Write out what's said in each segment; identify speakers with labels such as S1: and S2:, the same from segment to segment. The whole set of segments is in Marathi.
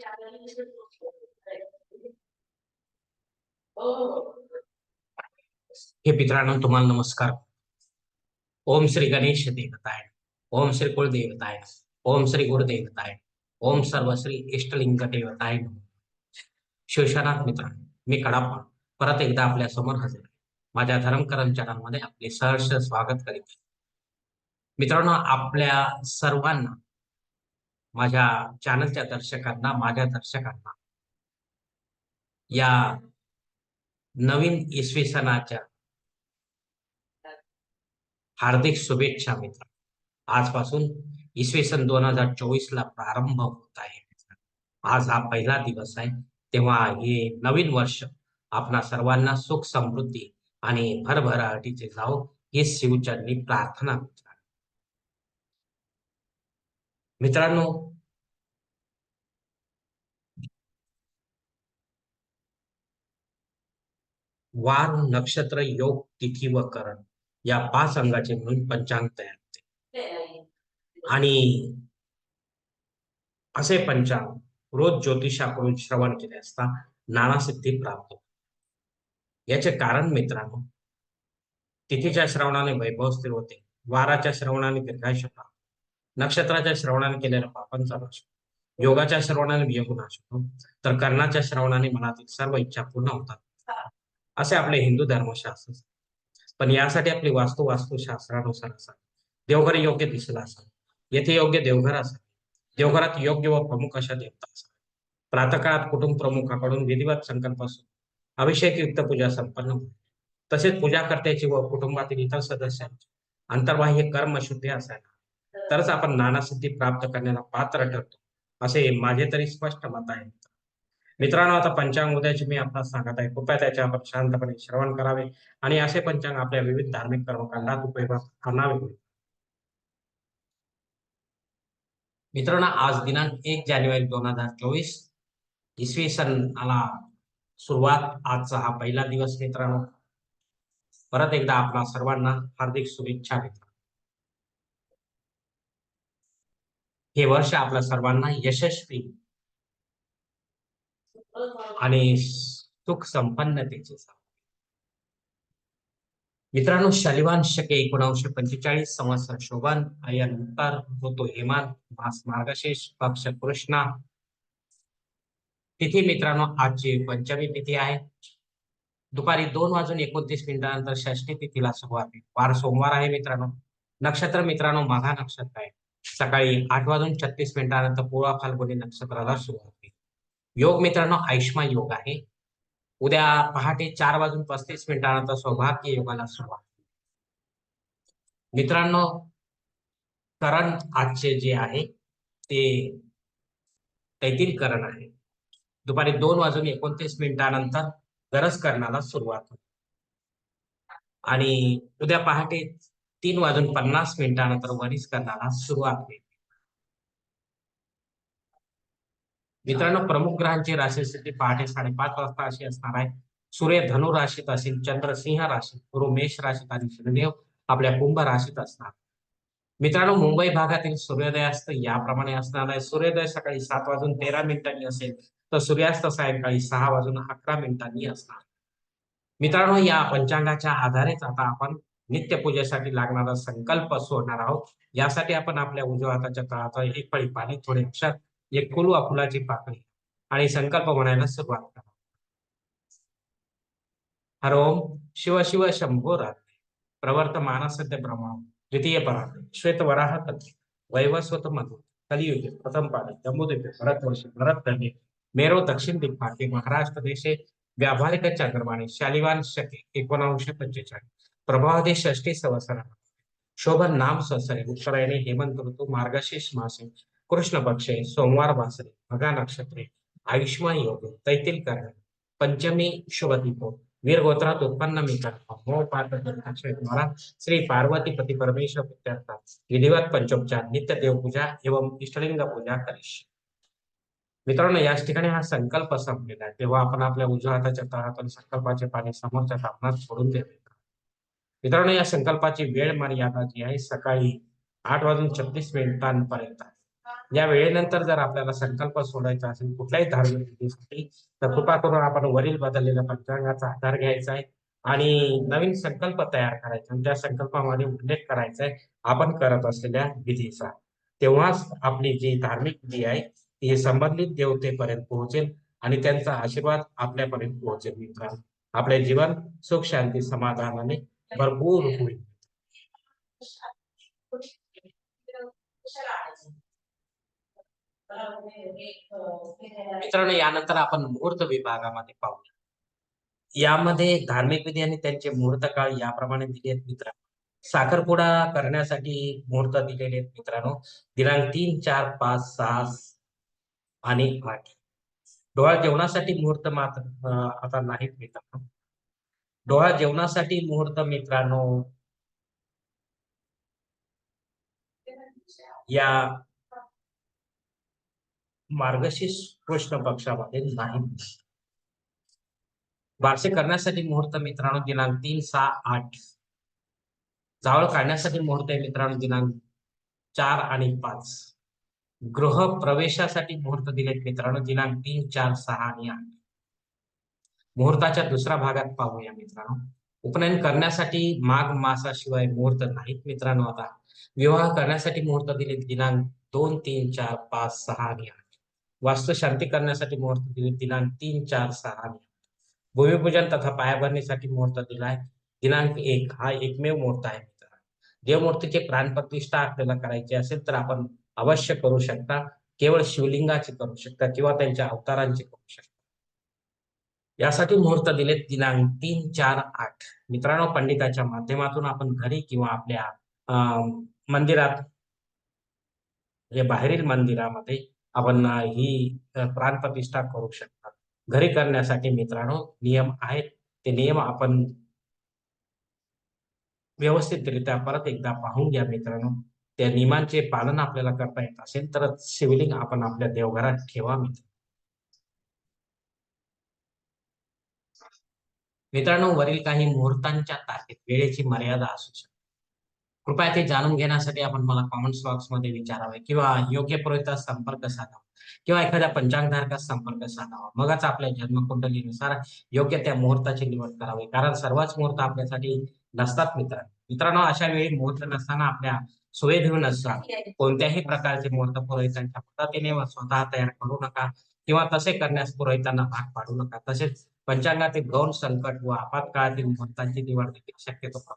S1: हे मित्रांनो तुम्हाला नमस्कार. ओम श्री गणेश देवताय. ओम श्री कुळ देवताय ओम श्री गुरुदेवताय. ओम सर्व श्री इष्टलिंग देवताय नमः. शिवशनाथ मित्रांनो मी कडापा परत एकदा आपल्यासमोर हजर माझ्या धर्म कर्मचाऱ्यांमध्ये आपले सहर्ष स्वागत करीत मित्रांनो आपल्या सर्वांना माझ्या चॅनलच्या दर्शकांना माझ्या दर्शकांना. या नवीन इसवी सणाच्या हार्दिक शुभेच्छा मित्र. आजपासून इसवी सन दोन हजार चोवीस ला प्रारंभ होत आहे. आज हा पहिला दिवस आहे. तेव्हा हे नवीन वर्ष आपणा सर्वांना सुख समृद्धी आणि भरभराटीचे जाऊ ही शिवचरणी प्रार्थना. मित्र मित्रांनो वार नक्षत्र योग तिथी व करण या पाच अंगाचे मिळून पंचांग तयार होते आणि असे पंचांग रोज ज्योतिषाकडून श्रवण केले असता नानासिद्धी प्राप्त होते. याचे कारण मित्रांनो तिथीच्या श्रवणाने वैभव स्थिर होते वाराच्या श्रवणाने दीर्घायुष्य प्राप्त नक्षत्राच्या श्रवणाने केलेल्या पापांचा नाश होतो. योगाच्या श्रवणाने वियोग नाश होतो तर कर्णाच्या श्रवणाने मनातील सर्व इच्छा पूर्ण होतात. असे आपले हिंदू धर्मशास्त्र पण यासाठी आपली वास्तू वास्तुशास्त्रानुसार असावी देवघर योग्य दिसला असावे येथे योग्य देवघर असावे देवघरात योग्य व प्रमुख अशा देवता असाव्या प्रातकाळात कुटुंब प्रमुखाकडून विधिवत संकल्प असून अभिषेक युक्त पूजा संपन्न होईल तसेच पूजाकर्त्याची व कुटुंबातील इतर सदस्यांची अंतर्बाह्य कर्म शुद्धी असायला तरच आपण नानासिद्धी प्राप्त करण्याला पात्र ठरतो. असे माझे तरी स्पष्ट मत आहे. मित्रांनो आता पंचांग उद्याचे मी आपणास सांगत आहे. कृपया त्याचे आपण शांतपणे श्रवण करावे आणि असे पंचांग आपल्या विविध धार्मिक कर्मकांडात उपयोगात आणावे. मित्रांनो आज दिनांक एक जानेवारी दोन हजार चोवीस इसवी सणाला सुरुवात आजचा हा पहिला दिवस मित्रांनो. परत एकदा आपला सर्वांना हार्दिक शुभेच्छा मित्रांनो हे वर्ष आपल्या सर्वांना यशस्वी आणि सुख संपन्नतेचे मित्रांनो शलिवान शके एकोणविशे पंचेचाळीस संवत्सर शोभन अयन उत्तर होतो हेमान मास मार्गशेष पक्ष कृष्णा. तिथी मित्रांनो आजची पंचमी तिथी आहे. दुपारी दोन वाजून एकोणतीस मिनिटानंतर षष्टी तिथीला सुरुवात आहे वार सोमवार आहे मित्रांनो. नक्षत्र मित्रांनो माघा नक्षत्र आहे. सकाळी आठ वाजून छत्तीस मिनिटानंतर पोळा फाल्गुनी नक्षत्राला सुरुवात होईल योग मित्रांनो आयुष्मा योग आहे. उद्या पहाटे चार वाजून पस्तीस मिनिटानंतर सौभाग्य योगाला सुरुवात. मित्रांनो करण आजचे जे आहे ते तैतील करण आहे. दुपारी दोन वाजून एकोणतीस मिनिटानंतर गरज करण्याला सुरुवात होईल आणि उद्या पहाटे तीन वाजून पन्नास मिनिटानंतर वरीस सुरुवात होईल. मित्रांनो प्रमुख ग्रहांची राशी स्थिती पहाटे साडेपाच वाजता अशी असणार आहे. सूर्य धनु राशीत असेल चंद्र सिंह राशीत गुरु मेष राशीत आणि शनिदेव आपल्या कुंभ राशीत असणार. मित्रांनो मुंबई भागातील सूर्योदयास्त याप्रमाणे असणार आहे. सूर्योदय सकाळी सात वाजून तेरा मिनिटांनी असेल तर सूर्यास्त सायंकाळी सहा वाजून अकरा मिनिटांनी असणार. मित्रांनो या पंचांगाच्या आधारेच आता आपण नित्यपूजेसाठी लागणारा संकल्प सोडणार आहोत. यासाठी आपण आपल्या उजव्या हाताच्या तळाचा एक पळी पाणी थोडे अक्षर एक फुलवा फुलाची पाकळी आणि संकल्प म्हणायला सुरुवात करा. हर ओम शिव शिव शंभो रात्री. प्रवर्तमान सद्य ब्रह्मा. द्वितीय पराते श्वेत वराह कल्पे वैवस्वत मधु. कलियुगे प्रथम पादे. जम्बूद्वीपे भरतवर्षे भरतखंडे मेरो दक्षिण दिग्भागे. महाराष्ट्र देशे. व्यावहारिक चंद्रमाने. शालिवान शके. एकोणाशे पंचेचाळीस. प्रभावदे षष्टी संवत्सरा। शोभन नाम संवत्सरे उत्तरायणे हेमंत ऋतू मार्गशीर्ष मासे कृष्ण पक्षे सोमवार वासरे भगा नक्षत्रे आयुष्मान योग तैतील कर्ण पंचमी शुभ दीपो वीर गोत्रात उत्पन्न मी मोह द्वारा श्री पार्वती पती परमेश्वर प्रीत्यर्थ विधिवत पंचोपचार नित्य देवपूजा एवं इष्टलिंग पूजा करीश। मित्रांनो याच ठिकाणी हा संकल्प संपलेला आहे. तेव्हा आपण आपल्या उजव्या हाताच्या तळातून संकल्पाचे पाणी समोरच्या सामनात सोडून द्यावे मित्रांनो या संकल्पाची वेळ मर्यादा जी आहे सकाळी आठ वाजून छत्तीस मिनिटांपर्यंत या वेळेनंतर जर आपल्याला संकल्प सोडायचा असेल कुठल्याही धार्मिक विधीसाठी तर कृपा करून आपण वरील बदललेल्या पंचांगाचा आधार घ्यायचा आहे आणि नवीन संकल्प तयार करायचा आणि त्या संकल्पामध्ये उल्लेख करायचा आहे आपण करत असलेल्या विधीचा. तेव्हाच आपली जी धार्मिक विधी आहे ती संबंधित देवतेपर्यंत पोहोचेल आणि त्यांचा आशीर्वाद आपल्यापर्यंत पोहोचेल मित्रांनो. आपले जीवन सुख शांती समाधानाने भरपूर होईल मित्रांनो यानंतर आपण मुहूर्त विभागामध्ये पाहू. यामध्ये धार्मिक विधी आणि त्यांचे मुहूर्त काळ याप्रमाणे दिले आहेत मित्रांनो. साखरपुडा करण्यासाठी मुहूर्त दिलेले आहेत मित्रांनो. दिनांक तीन चार पाच सहा आणि आठ. डोळा जेवणासाठी मुहूर्त मात्र आता नाहीत मित्रांनो. डोळा जेवणासाठी मुहूर्त मित्रांनो. या मार्गशीर्ष कृष्ण पक्षामध्ये नाही. बारसे करण्यासाठी मुहूर्त मित्रांनो दिनांक तीन सहा आठ. जावळ काढण्यासाठी मुहूर्त आहे मित्रांनो दिनांक चार आणि पाच. गृह प्रवेशासाठी मुहूर्त दिलेत मित्रांनो दिनांक तीन चार सहा आणि आठ. मुहूर्ताच्या दुसऱ्या भागात पाहूया मित्रांनो. उपनयन करण्यासाठी माघ मासाशिवाय मुहूर्त नाहीत मित्रांनो आता. विवाह करण्यासाठी मुहूर्त दिले दिनांक दोन तीन चार पाच सहा आणि आठ. वास्तुशांती करण्यासाठी मुहूर्त दिले दिनांक तीन चार सहा आणि आठ. भूमिपूजन तथा पायाभरणीसाठी मुहूर्त दिलाय दिनांक एक हा एकमेव मुहूर्त आहे मित्रांनो. देवमूर्तीचे प्राणप्रतिष्ठा आपल्याला करायची असेल तर आपण अवश्य करू शकता. केवळ शिवलिंगाची करू शकता किंवा त्यांच्या अवतारांची करू शकता. यासाठी मुहूर्त दिलेत दिनांक तीन चार आठ. मित्रांनो पंडिताच्या माध्यमातून आपण घरी किंवा आपल्या मंदिरात म्हणजे बाहेरील मंदिरामध्ये आपण ही प्राणप्रतिष्ठा करू शकतात. घरी करण्यासाठी मित्रांनो नियम आहेत. ते नियम आपण व्यवस्थितरित्या परत एकदा पाहून घ्या मित्रांनो. त्या नियमांचे पालन आपल्याला करता येत असेल तरच शिवलिंग आपण आपल्या देवघरात ठेवा मित्र मित्रांनो वरील काही मुहूर्तांच्या तारखेत वेळेची मर्यादा असू शकते. कृपया ते जाणून घेण्यासाठी आपण मला कॉमेंट बॉक्समध्ये विचारावे किंवा योग्य पुरोहितास संपर्क साधावा किंवा एखाद्या पंचांगधारकास संपर्क साधावा. मगच आपल्या जन्मकुंडलीनुसार योग्य त्या मुहूर्ताची निवड करावी. कारण सर्वच मुहूर्त आपल्यासाठी नसतात मित्रांनो. मित्रांनो अशा वेळी मुहूर्त नसताना आपल्या सुवेधीनुसार कोणत्याही प्रकारचे मुहूर्त पुरोहितांच्या पद्धतीने व स्वतः तयार करू नका किंवा तसे करण्यास पुरोहितांना भाग पाडू नका. तसेच पंचांगातील गौण संकट व आपत्काळातील मुहूर्तांची निवड देखील शक्यतो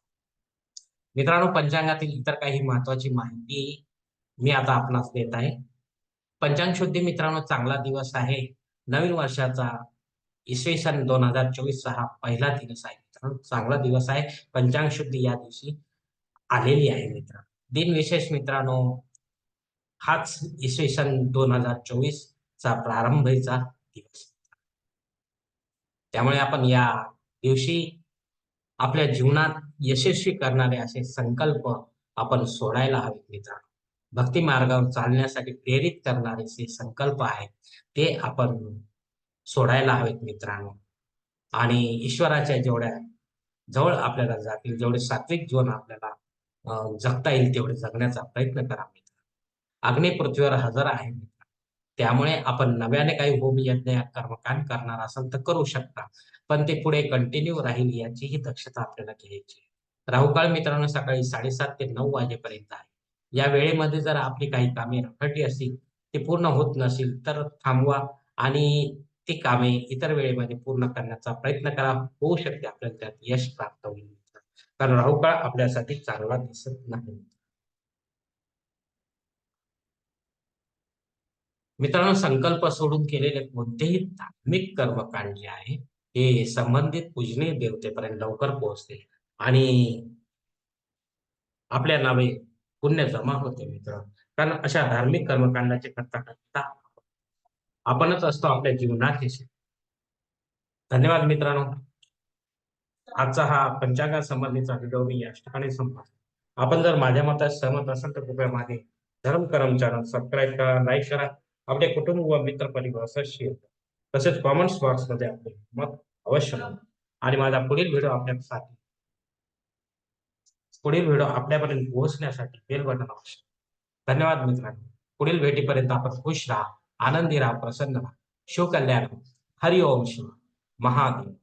S1: मित्रांनो पंचांगातील इतर काही महत्वाची माहिती मी आता आपणास देत आहे. पंचांग शुद्धी मित्रांनो चांगला दिवस आहे. नवीन वर्षाचा इसवी सन दोन हजार चोवीस हा पहिला दिवस आहे मित्रांनो. चांगला दिवस आहे. पंचांग शुद्धी या दिवशी आलेली आहे मित्रांनो. दिन विशेष मित्रांनो हाच इसवी सन दोन हजार चोवीस चा प्रारंभीचा दिवस. त्यामुळे आपण या दिवशी आपल्या जीवनात यशस्वी करणारे असे संकल्प आपण सोडायला हवेत मित्रांनो. भक्ती मार्गावर चालण्यासाठी प्रेरित करणारे जे संकल्प आहेत ते आपण सोडायला हवेत मित्रांनो. आणि ईश्वराच्या जेवढ्या जवळ आपल्याला जातील जेवढे सात्विक जीवन आपल्याला जगता येईल तेवढे जगण्याचा प्रयत्न करा मित्र अग्नि पृथ्वीवर हजर आहे मित्र त्यामुळे आपण नव्याने काही होम यज्ञ कर्मकांड करणार असाल तर करू शकता. पण ते पुढे कंटिन्यू राहील याचीही दक्षता आपल्याला घ्यायची राहुकाळ मित्रांनो सकाळी साडेसात ते नऊ वाजेपर्यंत आहे. या वेळेमध्ये जर आपली काही कामे रखडली असतील ते पूर्ण होत नसेल तर थांबवा आणि ती कामे इतर वेळेमध्ये पूर्ण करण्याचा प्रयत्न करा. होऊ शकते आपल्याला त्यात यश प्राप्त होईल. कारण राहुकाळ आपल्यासाठी चांगला दिसत नाही. मित्रांनो संकल्प सोडून केलेले कोणतेही धार्मिक कर्मकांड जे आहे हे संबंधित पूजनीय देवतेपर्यंत लवकर पोहोचते आणि आपल्या नावे पुण्य जमा होते मित्र. कारण अशा धार्मिक कर्मकांडाचे करता करता आपणच असतो आपल्या जीवनात. धन्यवाद मित्रांनो. आजचा हा पंचांगा संबंधीचा व्हिडिओ मी या ठिकाणी संपला आपण जर माझ्या मतात सहमत असाल तर कृपया माझे धर्म करम चॅनल सबस्क्राईब करा लाईक करा. आपले कुटुंब व मित्र परिवार शेअर तसेच कॉमेंट्स बॉक्समध्ये आपले मत अवश्य आणि माझा पुढील व्हिडिओ आपल्यासाठी पुढील व्हिडिओ आपल्यापर्यंत पोहोचण्यासाठी बेल बटन आवश्यक धन्यवाद मित्रांनो. पुढील भेटीपर्यंत आपण खुश राहा आनंदी राहा प्रसन्न राहा. शिवकल्याण हरिओम शिव महादेव.